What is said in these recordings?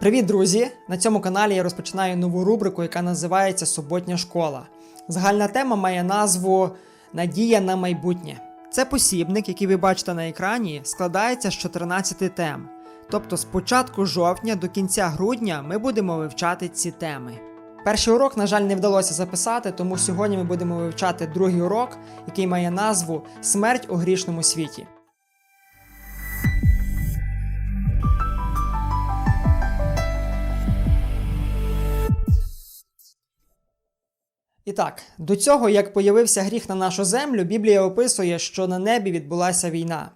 Привіт, друзі! На цьому каналі я розпочинаю нову рубрику, яка називається Суботня школа. Загальна тема має назву Надія на майбутнє. Це посібник, який ви бачите на екрані, складається з 14 тем. Тобто з початку жовтня до кінця грудня ми будемо вивчати ці теми. Перший урок, на жаль, не вдалося записати, тому сьогодні ми будемо вивчати другий урок, який має назву Смерть у грішному світі. І так, до цього, як появився гріх на нашу землю, Біблія описує, що на небі відбулася війна.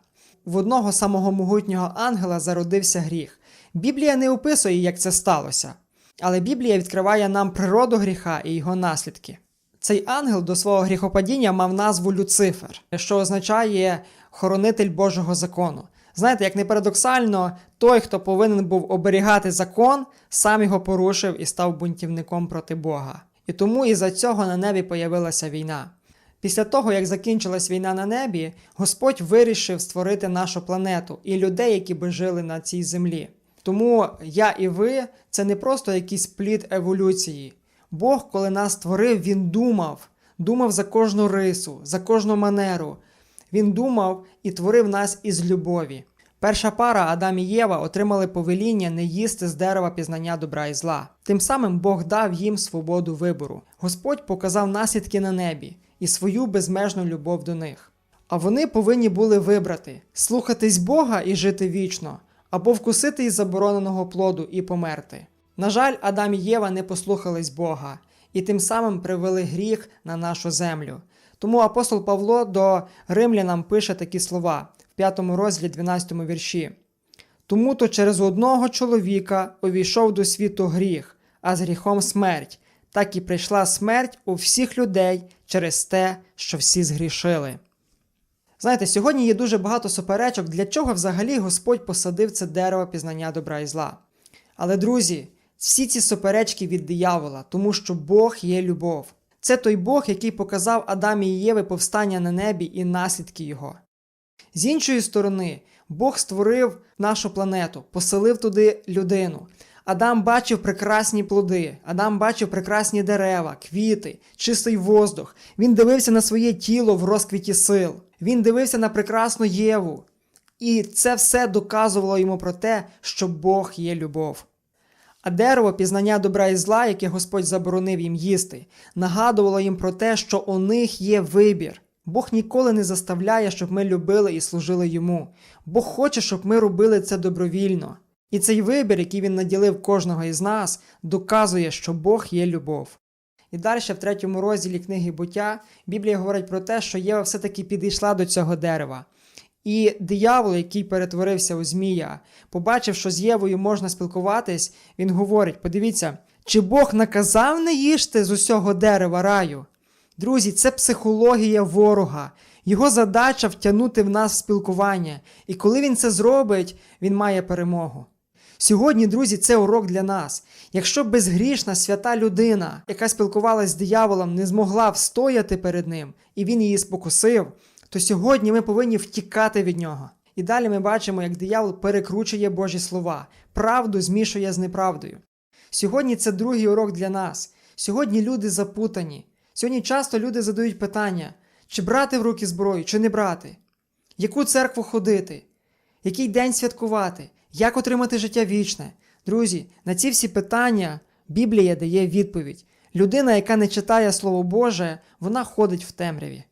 В одного самого могутнього ангела зародився гріх. Біблія не описує, як це сталося, але Біблія відкриває нам природу гріха і його наслідки. Цей ангел до свого гріхопадіння мав назву Люцифер, що означає хоронитель Божого закону. Знаєте, як не парадоксально, той, хто повинен був оберігати закон, сам його порушив і став бунтівником проти Бога. І тому із-за цього на небі появилася війна. Після того, як закінчилась війна на небі, Господь вирішив створити нашу планету і людей, які би жили на цій землі. Тому я і ви це не просто якийсь плід еволюції. Бог, коли нас створив, Він думав, думав за кожну рису, за кожну манеру. Він думав і творив нас із любові. Перша пара Адам і Єва отримали повеління не їсти з дерева пізнання добра і зла. Тим самим Бог дав їм свободу вибору. Господь показав наслідки на небі і свою безмежну любов до них. А вони повинні були вибрати слухатись Бога і жити вічно, або вкусити із забороненого плоду і померти. На жаль, Адам і Єва не послухались Бога і тим самим привели гріх на нашу землю. Тому апостол Павло до римлянам пише такі слова в 5 розділі 12 вірші. Тому то через одного чоловіка увійшов до світу гріх, а з гріхом смерть, так і прийшла смерть у всіх людей через те, що всі згрішили. Знаєте, сьогодні є дуже багато суперечок, для чого взагалі Господь посадив це дерево пізнання добра і зла. Але, друзі, всі ці суперечки від диявола, тому що Бог є любов. Це той Бог, який показав Адамі і Єві повстання на небі і наслідки його. З іншої сторони, Бог створив нашу планету, поселив туди людину. Адам бачив прекрасні плоди, Адам бачив прекрасні дерева, квіти, чистий воздух. Він дивився на своє тіло в розквіті сил. Він дивився на прекрасну Єву. І це все доказувало йому про те, що Бог є любов. А дерево пізнання добра і зла, яке Господь заборонив їм їсти, нагадувало їм про те, що у них є вибір. Бог ніколи не заставляє, щоб ми любили і служили йому. Бог хоче, щоб ми робили це добровільно. І цей вибір, який він наділив кожного із нас, доказує, що Бог є любов. І далі, в третьому розділі книги буття, Біблія говорить про те, що Єва все-таки підійшла до цього дерева. І диявол, який перетворився у Змія, побачив, що з Євою можна спілкуватись, він говорить: подивіться, чи Бог наказав не їжте з усього дерева раю? Друзі, це психологія ворога. Його задача втягнути в нас в спілкування. І коли він це зробить, він має перемогу. Сьогодні, друзі, це урок для нас. Якщо безгрішна свята людина, яка спілкувалася з дияволом, не змогла встояти перед ним, і він її спокусив, то сьогодні ми повинні втікати від нього. І далі ми бачимо, як диявол перекручує Божі слова, правду змішує з неправдою. Сьогодні це другий урок для нас. Сьогодні люди запутані. Сьогодні часто люди задають питання, чи брати в руки зброю, чи не брати, яку церкву ходити, який день святкувати, як отримати життя вічне. Друзі, на ці всі питання Біблія дає відповідь. Людина, яка не читає Слово Боже, вона ходить в темряві.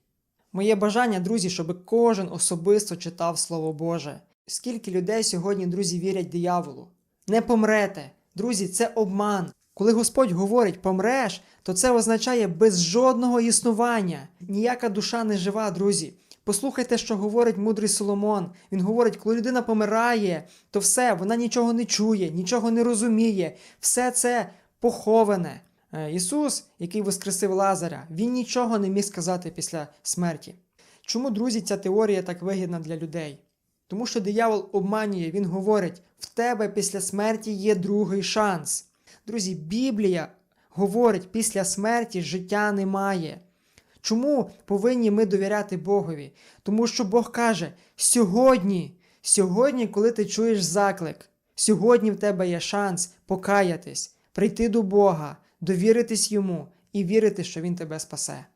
Моє бажання, друзі, щоб кожен особисто читав Слово Боже. Скільки людей сьогодні, друзі, вірять дияволу? Не помрете. Друзі, це обман. Коли Господь говорить помреш, то це означає без жодного існування. Ніяка душа не жива, друзі. Послухайте, що говорить мудрий Соломон. Він говорить, коли людина помирає, то все, вона нічого не чує, нічого не розуміє, все це поховане. Е, Ісус, який воскресив Лазаря, він нічого не міг сказати після смерті. Чому, друзі, ця теорія так вигідна для людей? Тому що диявол обманює, він говорить: в тебе після смерті є другий шанс. Друзі, Біблія говорить, після смерті життя немає. Чому повинні ми довіряти Богові? Тому що Бог каже: сьогодні, сьогодні, коли ти чуєш заклик, Сьогодні в тебе є шанс покаятись, прийти до Бога, довіритись йому і вірити, що Він тебе спасе.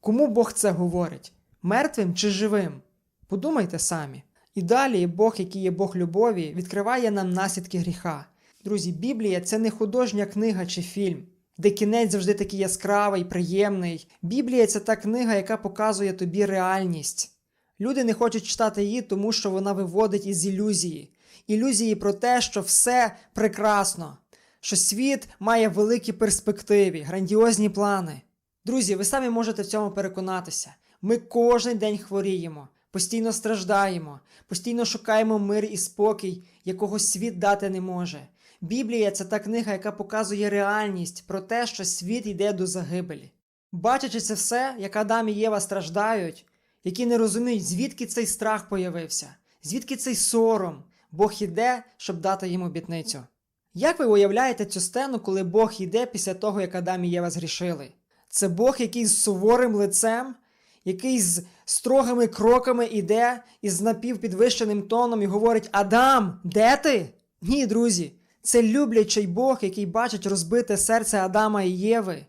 Кому Бог це говорить? Мертвим чи живим? Подумайте самі. І далі Бог, який є Бог любові, відкриває нам наслідки гріха. Друзі, Біблія це не художня книга чи фільм, де кінець завжди такий яскравий, приємний. Біблія це та книга, яка показує тобі реальність. Люди не хочуть читати її, тому що вона виводить із ілюзії. Ілюзії про те, що все прекрасно, що світ має великі перспективи, грандіозні плани. Друзі, ви самі можете в цьому переконатися. Ми кожен день хворіємо, постійно страждаємо, постійно шукаємо мир і спокій, якого світ дати не може. Біблія це та книга, яка показує реальність про те, що світ йде до загибелі. Бачачи це все, як Адам і Єва страждають, які не розуміють, звідки цей страх появився, звідки цей сором, Бог іде, щоб дати їм обітницю. Як ви уявляєте цю сцену, коли Бог йде після того, як Адам і Єва згрішили? Це Бог, який з суворим лицем, який з строгими кроками іде і з напівпідвищеним тоном і говорить: Адам, де ти? Ні, друзі, це люблячий Бог, який бачить розбите серце Адама і Єви.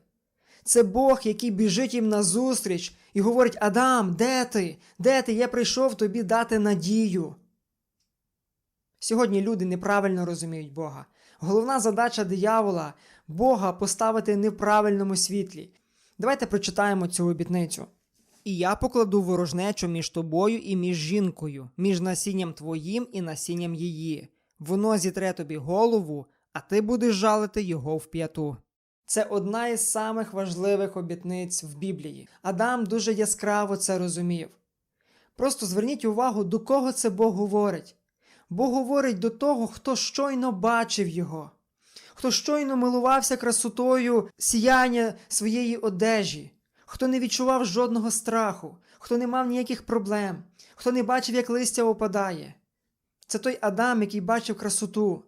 Це Бог, який біжить їм назустріч і говорить: Адам, де ти? Де ти? Я прийшов тобі дати надію. Сьогодні люди неправильно розуміють Бога. Головна задача диявола Бога поставити не в правильному світлі. Давайте прочитаємо цю обітницю. І я покладу ворожнечу між тобою і між жінкою, між насінням твоїм і насінням її. Воно зітре тобі голову, а ти будеш жалити його в п'яту. Це одна із самих важливих обітниць в Біблії. Адам дуже яскраво це розумів. Просто зверніть увагу, до кого це Бог говорить. Бог говорить до того, хто щойно бачив його, хто щойно милувався красотою сіяння своєї одежі, хто не відчував жодного страху, хто не мав ніяких проблем, хто не бачив, як листя опадає. Це той Адам, який бачив красоту.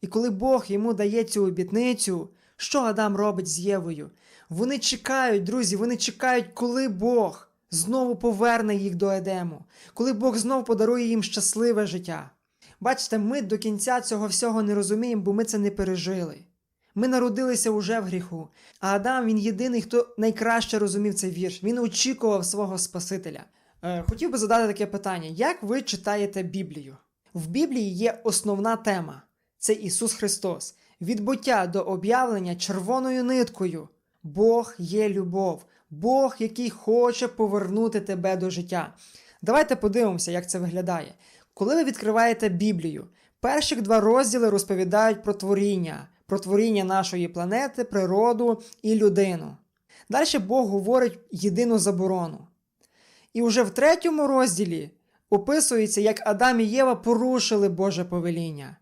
І коли Бог йому дає цю обітницю, що Адам робить з Євою? Вони чекають, друзі, вони чекають, коли Бог знову поверне їх до Едему, коли Бог знову подарує їм щасливе життя. Бачите, ми до кінця цього всього не розуміємо, бо ми це не пережили. Ми народилися уже в гріху. А Адам він єдиний, хто найкраще розумів цей вірш. Він очікував свого Спасителя. Е, хотів би задати таке питання: як ви читаєте Біблію? В Біблії є основна тема це Ісус Христос. Від буття до об'явлення червоною ниткою. Бог є любов, Бог, який хоче повернути тебе до життя. Давайте подивимося, як це виглядає. Коли ви відкриваєте Біблію, перших два розділи розповідають про творіння, про творіння нашої планети, природу і людину. Далі Бог говорить єдину заборону. І вже в третьому розділі описується, як Адам і Єва порушили Боже повеління.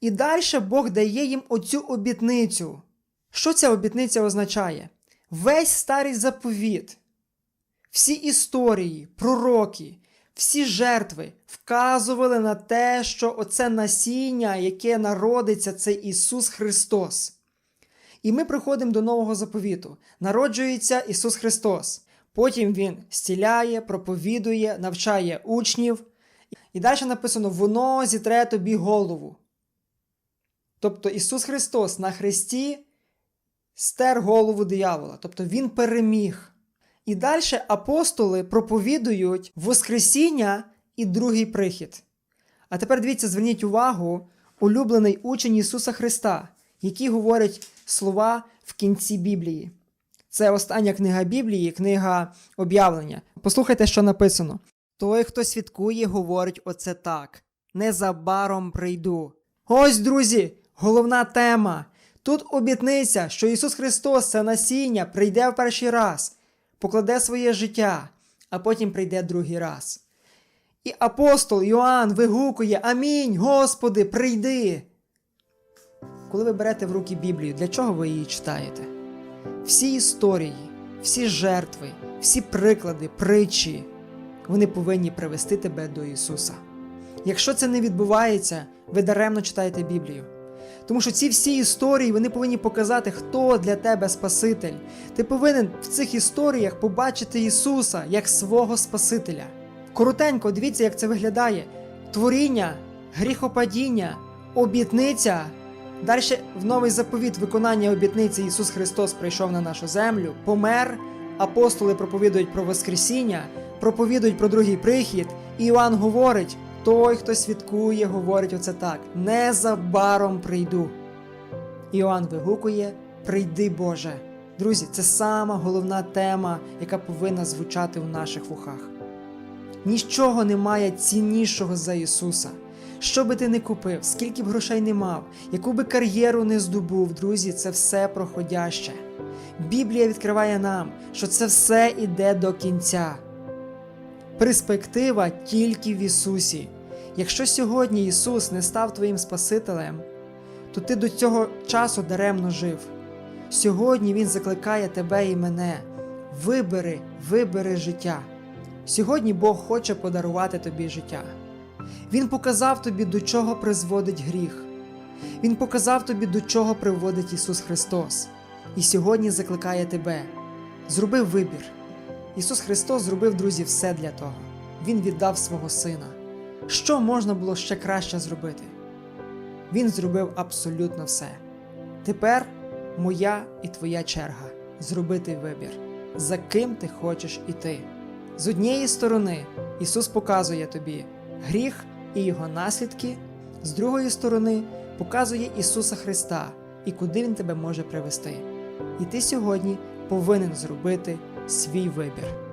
І далі Бог дає їм оцю обітницю. Що ця обітниця означає? Весь старий заповіт, всі історії, пророки, всі жертви вказували на те, що оце насіння, яке народиться, це Ісус Христос. І ми приходимо до нового заповіту. Народжується Ісус Христос. Потім Він зціляє, проповідує, навчає учнів. І далі написано: воно зітре тобі голову. Тобто Ісус Христос на Христі стер голову диявола, тобто Він переміг. І далі апостоли проповідують Воскресіння і другий прихід. А тепер дивіться, зверніть увагу, улюблений учень Ісуса Христа, який говорять слова в кінці Біблії. Це остання книга Біблії, книга об'явлення. Послухайте, що написано: Той, хто свідкує, говорить оце так: незабаром прийду. Ось, друзі, головна тема. Тут обітниця, що Ісус Христос, це насіння, прийде в перший раз, покладе своє життя, а потім прийде другий раз. І апостол Йоанн вигукує: Амінь, Господи, прийди. Коли ви берете в руки Біблію, для чого ви її читаєте? Всі історії, всі жертви, всі приклади, притчі, вони повинні привести тебе до Ісуса. Якщо це не відбувається, ви даремно читаєте Біблію. Тому що ці всі історії вони повинні показати, хто для тебе Спаситель. Ти повинен в цих історіях побачити Ісуса як свого Спасителя. Коротенько, дивіться, як це виглядає: творіння, гріхопадіння, обітниця. Далі в новий заповіт виконання обітниці Ісус Христос прийшов на нашу землю, помер, апостоли проповідують про Воскресіння, проповідують про другий прихід, і Іоанн говорить: той, хто свідкує, говорить оце так: незабаром прийду. Іоанн вигукує: Прийди Боже. Друзі, це сама головна тема, яка повинна звучати у наших вухах. Нічого немає ціннішого за Ісуса. Що би ти не купив, скільки б грошей не мав, яку би кар'єру не здобув, друзі, це все проходяще. Біблія відкриває нам, що це все іде до кінця. Перспектива тільки в Ісусі. Якщо сьогодні Ісус не став твоїм Спасителем, то ти до цього часу даремно жив. Сьогодні Він закликає тебе і мене. Вибери, вибери життя. Сьогодні Бог хоче подарувати тобі життя. Він показав тобі, до чого призводить гріх. Він показав тобі, до чого приводить Ісус Христос. І сьогодні закликає тебе. Зроби вибір. Ісус Христос зробив, друзі, все для того. Він віддав свого Сина. Що можна було ще краще зробити? Він зробив абсолютно все. Тепер моя і твоя черга зробити вибір, за ким ти хочеш іти. З однієї сторони, Ісус показує тобі гріх і його наслідки, з другої сторони, показує Ісуса Христа і куди Він тебе може привести. І ти сьогодні повинен зробити свій вибір.